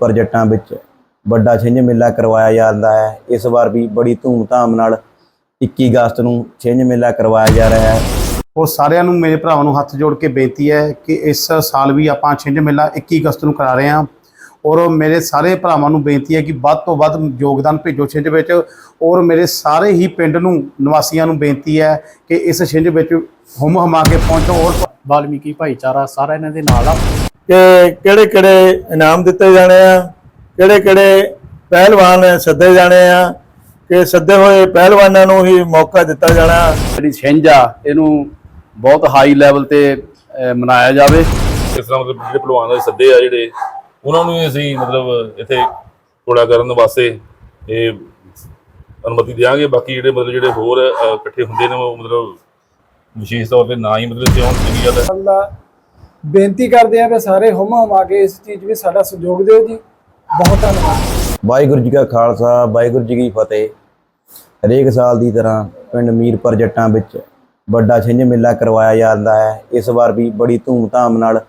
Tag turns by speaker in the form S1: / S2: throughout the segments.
S1: ਮੀਰਪੁਰ ਜੱਟਾਂ ਵਿੱਚ ਵੱਡਾ ਛਿੰਝ ਮੇਲਾ ਕਰਵਾਇਆ ਜਾਂਦਾ ਹੈ। ਇਸ ਵਾਰ ਵੀ ਬੜੀ ਧੂਮਧਾਮ ਨਾਲ 21 ਅਗਸਤ ਨੂੰ ਛਿੰਝ ਮੇਲਾ ਕਰਵਾਇਆ ਜਾ ਰਿਹਾ ਹੈ।
S2: ਔਰ ਸਾਰਿਆਂ ਨੂੰ ਮੇਰੇ ਭਰਾਵਾਂ ਨੂੰ ਹੱਥ ਜੋੜ ਕੇ ਬੇਨਤੀ ਹੈ ਕਿ ਇਸ ਸਾਲ ਵੀ ਆਪਾਂ ਛਿੰਝ ਮੇਲਾ 21 ਅਗਸਤ ਨੂੰ ਕਰਾ ਰਹੇ ਹਾਂ। ਔਰ ਮੇਰੇ ਸਾਰੇ ਭਰਾਵਾਂ ਨੂੰ ਬੇਨਤੀ ਹੈ ਕਿ ਵੱਧ ਤੋਂ ਵੱਧ ਯੋਗਦਾਨ ਭੇਜੋ ਛਿੰਝ ਵਿੱਚ। ਔਰ ਮੇਰੇ ਸਾਰੇ ਹੀ ਪਿੰਡ ਨੂੰ ਨਿਵਾਸੀਆਂ ਨੂੰ ਬੇਨਤੀ ਹੈ ਕਿ ਇਸ ਛਿੰਝ ਵਿੱਚ ਹੁਮ ਹਮਾ ਕੇ ਪਹੁੰਚੋ। ਔਰ
S3: ਵਾਲਮੀਕੀ ਭਾਈਚਾਰਾ ਸਾਰਾ ਇਹਨਾਂ ਦੇ ਨਾਲ ਆ।
S4: ਕਿ ਕਿਹੜੇ ਕਿਹੜੇ ਇਨਾਮ ਦਿੱਤੇ ਜਾਣੇ ਆ ਕਿਹੜੇ ਕਿਹੜੇ ਪਹਿਲਵਾਨ ਸੱਦੇ ਜਾਣੇ ਆ ਕਿ ਸੱਦੇ ਹੋਏ ਪਹਿਲਵਾਨਾਂ ਨੂੰ ਹੀ ਮੌਕਾ ਦਿੱਤਾ ਜਾਣਾ।
S5: ਜਿਹੜੀ ਛਿੰਝ ਆ ਇਹਨੂੰ ਬਹੁਤ ਹਾਈ ਲੈਵਲ ਤੇ ਮਨਾਇਆ ਜਾਵੇ।
S6: ਇਸ ਤਰ੍ਹਾਂ ਮਤਲਬ ਜਿਹੜੇ ਪਹਿਲਵਾਨ ਦੇ ਸੱਦੇ ਆ ਜਿਹੜੇ ਉਹਨਾਂ ਨੂੰ ਵੀ ਅਸੀਂ ਮਤਲਬ ਇੱਥੇ ਘੋੜਾ ਕਰਨ ਵਾਸਤੇ ਇਹ ਅਨੁਮਤੀ ਦਿਆਂਗੇ। ਬਾਕੀ ਜਿਹੜੇ ਮਤਲਬ ਜਿਹੜੇ ਹੋਰ ਇਕੱਠੇ ਹੁੰਦੇ ਨੇ ਉਹ ਮਤਲਬ ਵਿਸ਼ੇਸ਼ ਤੌਰ ਤੇ ਨਾ ਹੀ ਮਤਲਬ ਸਿਉਂ ਹੈ।
S7: ਅੱਲਾ ਬੇਨਤੀ ਕਰਦੇ ਆ ਵੀ ਸਾਰੇ ਹੁਮ ਹਮਾ ਕੇ ਇਸ ਚੀਜ਼ ਵਿੱਚ ਸਾਡਾ ਸਹਿਯੋਗ ਦਿਓ ਜੀ। ਬਹੁਤ ਧੰਨਵਾਦ।
S1: ਵਾਹਿਗੁਰੂ ਜੀ ਕਾ ਖਾਲਸਾ, ਵਾਹਿਗੁਰੂ ਜੀ ਕੀ ਫਤਿਹ। ਹਰੇਕ ਸਾਲ ਦੀ ਤਰ੍ਹਾਂ ਪਿੰਡ ਮੀਰਪੁਰ ਜੱਟਾਂ ਵਿੱਚ ਵੱਡਾ ਛਿੰਝ ਮੇਲਾ ਕਰਵਾਇਆ ਜਾਂਦਾ ਹੈ। ਇਸ ਵਾਰ ਵੀ ਬੜੀ ਧੂਮਧਾਮ ਨਾਲ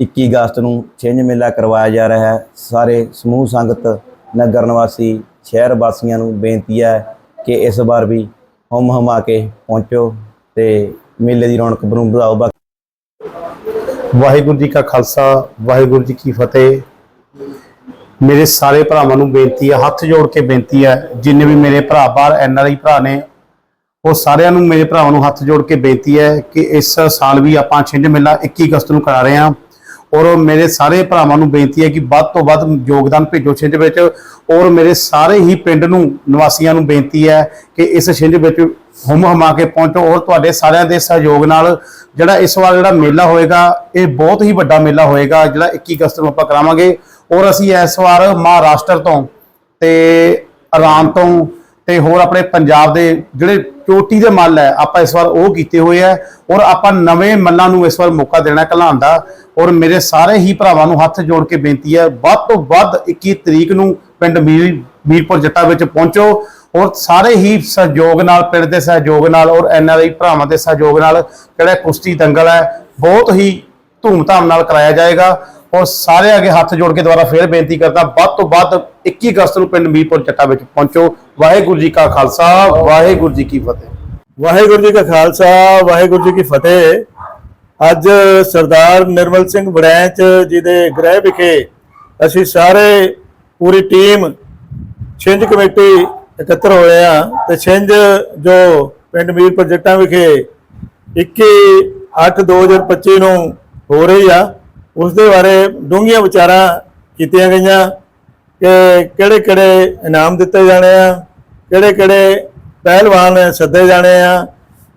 S1: 21 ਅਗਸਤ ਨੂੰ ਛਿੰਝ ਮੇਲਾ ਕਰਵਾਇਆ ਜਾ ਰਿਹਾ ਹੈ। ਸਾਰੇ ਸਮੂਹ ਸੰਗਤ, ਨਗਰ ਨਿਵਾਸੀ, ਸ਼ਹਿਰ ਵਾਸੀਆਂ ਨੂੰ ਬੇਨਤੀ ਹੈ ਕਿ ਇਸ ਵਾਰ ਵੀ ਹੁਮ ਹਮਾ ਕੇ ਪਹੁੰਚੋ ਤੇ ਮੇਲੇ ਦੀ ਰੌਣਕ ਨੂੰ ਵਧਾਓ ਬਾਕੀ
S2: ਵਾਹਿਗੁਰੂ ਜੀ ਕਾ ਖਾਲਸਾ, ਵਾਹਿਗੁਰੂ ਜੀ ਕੀ ਫਤਿਹ। ਮੇਰੇ ਸਾਰੇ ਭਰਾਵਾਂ ਨੂੰ ਬੇਨਤੀ ਹੈ, ਹੱਥ ਜੋੜ ਕੇ ਬੇਨਤੀ ਹੈ, ਜਿੰਨੇ ਵੀ ਮੇਰੇ ਭਰਾ, ਬਾਹਰ ਐੱਨ ਆਰ ਆਈ ਭਰਾ ਨੇ, ਉਹ ਸਾਰਿਆਂ ਨੂੰ ਮੇਰੇ ਭਰਾਵਾਂ ਨੂੰ ਹੱਥ ਜੋੜ ਕੇ ਬੇਨਤੀ ਹੈ ਕਿ ਇਸ ਸਾਲ ਵੀ ਆਪਾਂ ਛਿੰਝ ਮੇਲਾ 21 ਅਗਸਤ ਨੂੰ ਕਰਾ ਰਹੇ ਹਾਂ। ਔਰ ਮੇਰੇ ਸਾਰੇ ਭਰਾਵਾਂ ਨੂੰ ਬੇਨਤੀ ਹੈ ਕਿ ਵੱਧ ਤੋਂ ਵੱਧ ਯੋਗਦਾਨ ਭੇਜੋ ਛਿੰਝ ਵਿੱਚ। ਔਰ ਮੇਰੇ ਸਾਰੇ ਹੀ ਪਿੰਡ ਨੂੰ, ਨਿਵਾਸੀਆਂ ਨੂੰ ਬੇਨਤੀ ਹੈ ਕਿ ਇਸ ਛਿੰਝ ਵਿੱਚ ਹੁਮ ਹਮਾ ਕੇ ਪਹੁੰਚੋ ਔਰ ਤੁਹਾਡੇ ਸਾਰਿਆਂ ਦੇ ਸਹਿਯੋਗ ਨਾਲ ਜਿਹੜਾ ਇਸ ਵਾਰ ਜਿਹੜਾ ਮੇਲਾ ਹੋਏਗਾ, ਇਹ ਬਹੁਤ ਹੀ ਵੱਡਾ ਮੇਲਾ ਹੋਏਗਾ, ਜਿਹੜਾ 21 ਅਗਸਤ ਨੂੰ ਆਪਾਂ ਕਰਾਵਾਂਗੇ। ਔਰ ਅਸੀਂ ਇਸ ਵਾਰ ਮਹਾਰਾਸ਼ਟਰ ਤੋਂ ਤੇ ਆਰਾਮ ਤੋਂ ਤੇ ਹੋਰ ਆਪਣੇ ਪੰਜਾਬ ਦੇ ਜਿਹੜੇ ਚੋਟੀ ਦੇ ਮੱਲ ਹੈ, ਆਪਾਂ ਇਸ ਵਾਰ ਉਹ ਕੀਤੇ ਹੋਏ ਆ ਔਰ ਆਪਾਂ ਨਵੇਂ ਮੱਲਾਂ ਨੂੰ ਇਸ ਵਾਰ ਮੌਕਾ ਦੇਣਾ ਘਲਾਉਣ ਦਾ ਔਰ ਮੇਰੇ ਸਾਰੇ ਹੀ ਭਰਾਵਾਂ ਨੂੰ ਹੱਥ ਜੋੜ ਕੇ ਬੇਨਤੀ ਹੈ, ਵੱਧ ਤੋਂ ਵੱਧ 21 ਤਰੀਕ ਨੂੰ ਪਿੰਡ ਮੀਰ, ਮੀਰਪੁਰ ਜੱਟਾ ਵਿੱਚ ਪਹੁੰਚੋ ਔਰ ਸਾਰੇ ਹੀ ਸਹਿਯੋਗ ਨਾਲ, ਪਿੰਡ ਦੇ ਸਹਿਯੋਗ ਨਾਲ ਔਰ ਐਨਆਰਆਈ ਭਰਾਵਾਂ ਦੇ ਸਹਿਯੋਗ ਨਾਲ ਜਿਹੜਾ ਕੁਸ਼ਤੀ ਦੰਗਲ ਹੈ, ਬਹੁਤ ਹੀ ਧੂਮਧਾਮ ਨਾਲ ਕਰਾਇਆ ਜਾਏਗਾ ਔਰ ਸਾਰੇ ਅੱਗੇ ਹੱਥ ਜੋੜ ਕੇ ਦੁਬਾਰਾ ਫੇਰ ਬੇਨਤੀ ਕਰਦਾ, ਵੱਧ ਤੋਂ ਵੱਧ 21 ਅਗਸਤ ਨੂੰ ਪਿੰਡ ਮੀਰਪੁਰ ਜੱਟਾ ਵਿੱਚ ਪਹੁੰਚੋ। ਵਾਹਿਗੁਰੂ ਜੀ ਕਾ ਖਾਲਸਾ, ਵਾਹਿਗੁਰੂ ਜੀ ਕੀ ਫਤਿਹ।
S4: ਵਾਹਿਗੁਰੂ ਜੀ ਕਾ ਖਾਲਸਾ, ਵਾਹਿਗੁਰੂ ਜੀ ਕੀ ਫਤਿਹ। ਅੱਜ ਸਰਦਾਰ ਨਿਰਮਲ ਸਿੰਘ ਵੜੈਚ ਜੀ ਦੇ ਗ੍ਰਹਿ ਵਿਖੇ ਅਸੀਂ ਸਾਰੇ, ਪੂਰੀ ਟੀਮ, ਛਿੰਝ ਕਮੇਟੀ ਇਕੱਤਰ ਹੋਏ ਆ ਤੇ ਛਿੰਝ ਜੋ ਪਿੰਡ ਮੀਰਪੁਰ ਜੱਟਾਂ ਵਿਖੇ 21 8 2025 ਨੂੰ ਹੋ ਰਹੀ ਆ ਉਸ ਦੇ ਬਾਰੇ ਡੂੰਘੀਆਂ ਵਿਚਾਰਾਂ ਕੀਤੀਆਂ ਗਈਆਂ ਕਿ ਕਿਹੜੇ ਕਿਹੜੇ ਇਨਾਮ ਦਿੱਤੇ ਜਾਣੇ ਆ ਕਿਹੜੇ ਕਿਹੜੇ ਪਹਿਲਵਾਨ ਸੱਦੇ ਜਾਣੇ ਆ,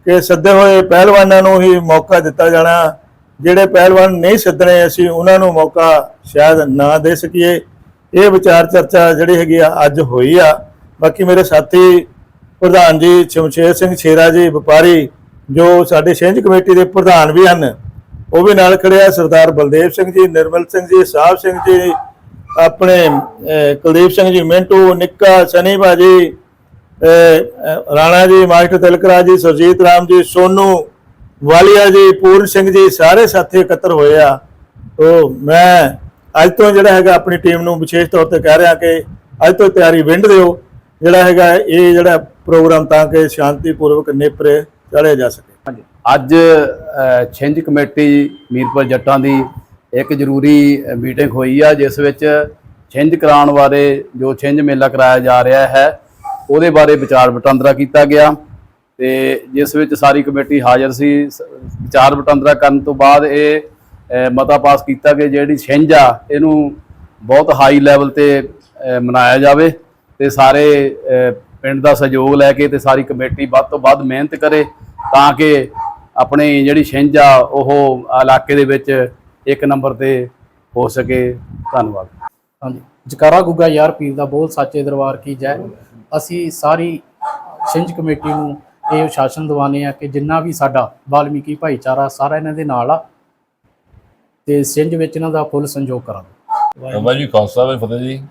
S4: ਕਿ ਸੱਦੇ ਹੋਏ ਪਹਿਲਵਾਨਾਂ ਨੂੰ ਹੀ ਮੌਕਾ ਦਿੱਤਾ ਜਾਣਾ, ਜਿਹੜੇ ਪਹਿਲਵਾਨ ਨਹੀਂ ਸੱਦਣੇ ਅਸੀਂ ਉਹਨਾਂ ਨੂੰ ਮੌਕਾ ਸ਼ਾਇਦ ਨਾ ਦੇ ਸਕੀਏ। ਇਹ ਵਿਚਾਰ ਚਰਚਾ ਜਿਹੜੀ ਹੈਗੀ ਆ, ਅੱਜ ਹੋਈ ਆ। ਬਾਕੀ ਮੇਰੇ ਸਾਥੀ ਪ੍ਰਧਾਨ ਜੀ, ਸ਼ਮਸ਼ੇਰ ਸਿੰਘ ਛੇਰਾ ਜੀ, ਵਪਾਰੀ, ਜੋ ਸਾਡੇ ਛਿੰਝ ਕਮੇਟੀ ਦੇ ਪ੍ਰਧਾਨ ਵੀ ਹਨ ਉਹ ਵੀ ਨਾਲ ਖੜੇ ਸਰਦਾਰ ਬਲਦੇਵ ਸਿੰਘ ਜੀ, ਨਿਰਮਲ ਸਿੰਘ ਜੀ, ਸਾਹਿਬ ਸਿੰਘ ਜੀ, ਆਪਣੇ ਕੁਲਦੀਪ ਸਿੰਘ ਜੀ, ਮਿੰਟੂ, ਨਿੱਕਾ, ਸਨੀ ਭਾਜੀ ਰਾਣਾ ਜੀ, ਮਾਸਟਰ ਤਿਲਕਰਾ ਜੀ, ਸੁਰਜੀਤ ਰਾਮ ਜੀ, ਸੋਨੂ, ਵਾਲੀਆ ਜੀ, ਪੂਰਨ ਸਿੰਘ ਜੀ, ਸਾਰੇ ਸਾਥੀ ਇਕੱਤਰ ਹੋਏ ਆ। ਉਹ ਮੈਂ ਅੱਜ ਤੋਂ ਜਿਹੜਾ ਹੈਗਾ ਆਪਣੀ ਟੀਮ ਨੂੰ ਵਿਸ਼ੇਸ਼ ਤੌਰ ਤੇ ਕਹਿ ਰਿਹਾ ਕਿ ਅੱਜ ਤੋਂ ਤਿਆਰੀ ਵਿੰਡ ਦਿਓ। ਜਿਹੜਾ ਹੈਗਾ ਇਹ ਜਿਹੜਾ ਪ੍ਰੋਗਰਾਮ ਤਾਂ ਕਿ ਸ਼ਾਂਤੀਪੂਰਵਕ ਨੇਪਰੇ ਚੜਿਆ ਜਾ ਸਕੇ।
S5: ਅੱਜ ਛਿੰਝ ਕਮੇਟੀ ਮੀਰਪੁਰ ਜੱਟਾਂ ਦੀ ਇੱਕ ਜ਼ਰੂਰੀ ਮੀਟਿੰਗ ਹੋਈ ਆ, ਜਿਸ ਵਿੱਚ ਛਿੰਝ ਕਰਾਉਣ ਬਾਰੇ ਜੋ ਛਿੰਝ ਮੇਲਾ ਕਰਾਇਆ ਜਾ ਰਿਹਾ ਹੈ, ਉਹਦੇ ਬਾਰੇ ਵਿਚਾਰ ਵਟਾਂਦਰਾ ਕੀਤਾ ਗਿਆ। ਤੇ ਜਿਸ ਵਿੱਚ ਸਾਰੀ ਕਮੇਟੀ ਹਾਜ਼ਰ ਸੀ, ਸ- ਵਿਚਾਰ ਵਟਾਂਦਰਾ ਕਰਨ ਤੋਂ ਬਾਅਦ ਇਹ ਮਤਾ ਪਾਸ ਕੀਤਾ ਕਿ ਜਿਹੜੀ ਛਿੰਝ ਆ, ਇਹਨੂੰ ਬਹੁਤ ਹਾਈ ਲੈਵਲ ਤੇ ਮਨਾਇਆ ਜਾਵੇ ਤੇ ਸਾਰੇ ਪਿੰਡ ਦਾ ਸਹਿਯੋਗ ਲੈ ਕੇ ਤੇ ਸਾਰੀ ਕਮੇਟੀ ਵੱਧ ਤੋਂ ਵੱਧ ਮਿਹਨਤ ਕਰੇ ਤਾਂ ਕਿ ਆਪਣੀ ਜਿਹੜੀ ਛਿੰਝ ਆ ਉਹ ਇਲਾਕੇ ਦੇ ਵਿੱਚ ਇੱਕ ਨੰਬਰ ਤੇ ਹੋ ਸਕੇ। ਧੰਨਵਾਦ।
S3: ਹਾਂਜੀ। ਜਕਾਰਾ ਗੁੱਗਾ ਯਾਰ ਪੀਰ ਦਾ ਬੋਲ ਸੱਚੇ ਦਰਬਾਰ ਕੀ ਜੈ। ਅਸੀਂ ਸਾਰੀ ਛਿੰਝ ਕਮੇਟੀ ਨੂੰ ਇਹ ਸ਼ਾਸਨ ਦਿਵਾਨੇ ਆ ਕਿ ਜਿੰਨਾ ਵੀ ਸਾਡਾ ਵਾਲਮੀਕੀ ਭਾਈਚਾਰਾ ਸਾਰਾ ਇਹਨਾਂ ਦੇ ਨਾਲ ਆ ਤੇ ਛਿੰਝ ਵਿੱਚ ਇਹਨਾਂ ਦਾ ਫੁੱਲ ਸੰਯੋਗ ਕਰਾਂਗੇ
S6: ਵਾਹਿਗੁਰੂ ਜੀ ਖਾਲਸਾ ਵਾਹਿਗੁਰੂ ਫਤਿਹ ਜੀ।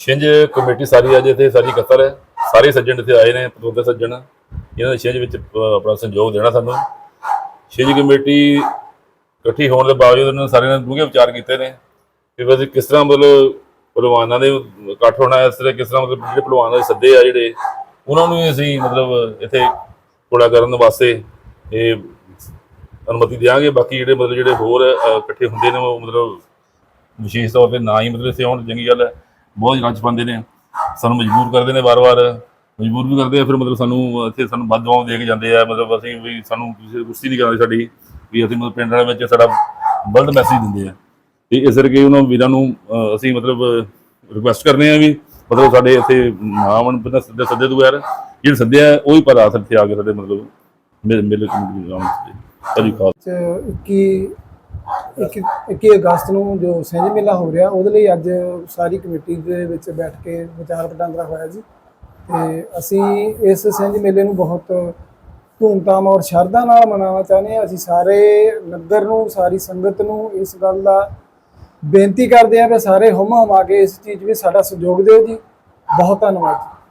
S6: ਛਿੰਝ ਕਮੇਟੀ ਸਾਰੀ ਅੱਜ ਇੱਥੇ ਸਾਰੀ ਇਕੱਤਰ ਹੈ। ਸਾਰੇ ਸੱਜਣ ਇੱਥੇ ਆਏ ਨੇ ਪਤਵੰਤੇ ਸੱਜਣ। ਇਹਨਾਂ ਦੇ ਛੇਜ ਵਿੱਚ ਆਪਣਾ ਸਹਿਯੋਗ ਦੇਣਾ ਸਾਨੂੰ। ਛਿੰਝ ਕਮੇਟੀ ਇਕੱਠੀ ਹੋਣ ਦੇ ਬਾਵਜੂਦ ਉਹਨਾਂ ਨੇ ਸਾਰਿਆਂ ਨੇ ਡੂੰਘੇ ਵਿਚਾਰ ਕੀਤੇ ਨੇ ਕਿ ਵੈਸੇ ਕਿਸ ਤਰ੍ਹਾਂ ਮਤਲਬ ਪਹਿਲਵਾਨਾਂ ਦੇ ਇਕੱਠ ਹੋਣਾ, ਇਸ ਤਰ੍ਹਾਂ ਕਿਸ ਤਰ੍ਹਾਂ ਮਤਲਬ ਜਿਹੜੇ ਪਹਿਲਵਾਨਾਂ ਦੇ ਸੱਦੇ ਆ ਜਿਹੜੇ, ਉਹਨਾਂ ਨੂੰ ਵੀ ਅਸੀਂ ਮਤਲਬ ਇੱਥੇ ਘੋੜਾ ਕਰਨ ਵਾਸਤੇ ਇਹ ਅਨੁਮਤੀ ਦਿਆਂਗੇ। ਬਾਕੀ ਜਿਹੜੇ ਮਤਲਬ ਜਿਹੜੇ ਹੋਰ ਇਕੱਠੇ ਹੁੰਦੇ ਨੇ, ਉਹ ਮਤਲਬ ਵਿਸ਼ੇਸ਼ ਤੌਰ ਤੇ ਨਾ ਹੀ ਮਤਲਬ ਇੱਥੇ ਆਉਣ, ਚੰਗੀ ਗੱਲ ਹੈ। ਬਹੁਤ ਰੱਜ ਪਾਉਂਦੇ ਨੇ। ਸਾਨੂੰ ਮਜਬੂਰ ਕਰਦੇ ਨੇ ਵਾਰ-ਵਾਰ। ਮਜਬੂਰ ਵੀ ਕਰਦੇ ਆ, ਫਿਰ ਮਤਲਬ ਸਾਨੂੰ ਇੱਥੇ ਸਾਨੂੰ ਬਦਦੁਆਵਾਂ ਦੇ ਕੇ ਜਾਂਦੇ ਆ, ਮਤਲਬ ਅਸੀਂ ਵੀ ਸਾਨੂੰ ਕਿਸੇ ਗੁੱਸੀ ਨਹੀਂ ਕਰਦੇ ਸਾਡੀ, ਵੀ ਅਸੀਂ ਮਤਲਬ ਪਿੰਡ ਵਿੱਚ ਸਾਡਾ ਗਲਤ ਮੈਸੇਜ ਦਿੰਦੇ ਆ। ਤੇ ਇਸ ਕਰਕੇ ਉਹਨਾਂ ਵੀਰਾਂ ਨੂੰ ਅਸੀਂ ਮਤਲਬ ਰਿਕੁਐਸਟ ਕਰਨੇ ਆ ਵੀ ਮਤਲਬ ਸਾਡੇ ਇੱਥੇ ਨਾਮਨ ਬਿਨਾਂ ਸੱਦੇ ਸੱਦੇ ਤੋਂ ਬਗੈਰ, ਜਿਹੜੇ ਸੱਦੇ ਉਹ ਹੀ ਪਰ ਆ ਇੱਥੇ ਆ ਕੇ ਸਾਡੇ ਮਤਲਬ ਮਿਲ ਮਿਲ ਕੇ ਜਾਣ ਸਜੀ ਖਾਲ
S7: ਚ 21 21 ਅਗਸਤ ਨੂੰ ਜੋ ਸਿੰਝ ਮੇਲਾ ਹੋ ਰਿਹਾ, ਉਹਦੇ ਲਈ ਅੱਜ ਸਾਰੀ ਕਮੇਟੀ ਦੇ ਵਿੱਚ ਬੈਠ ਕੇ ਵਿਚਾਰ ਵਟਾਂਦਰਾ ਹੋਇਆ ਜੀ। ਤੇ ਅਸੀਂ ਇਸ ਸਿੰਝ ਮੇਲੇ ਨੂੰ ਬਹੁਤ ਧੂਮਧਾਮ ਔਰ ਸ਼ਰਧਾ ਨਾਲ ਮਨਾਉਣਾ ਚਾਹੁੰਦੇ ਹਾਂ। ਅਸੀਂ ਸਾਰੇ ਨਗਰ ਨੂੰ, ਸਾਰੀ ਸੰਗਤ ਨੂੰ ਇਸ ਗੱਲ ਦਾ ਬੇਨਤੀ ਕਰਦੇ ਹਾਂ ਕਿ ਸਾਰੇ ਹੁਮ ਹੁਮਾ ਕੇ ਇਸ ਚੀਜ਼ ਵਿੱਚ ਸਾਡਾ ਸਹਿਯੋਗ ਦਿਓ ਜੀ। ਬਹੁਤ ਧੰਨਵਾਦ।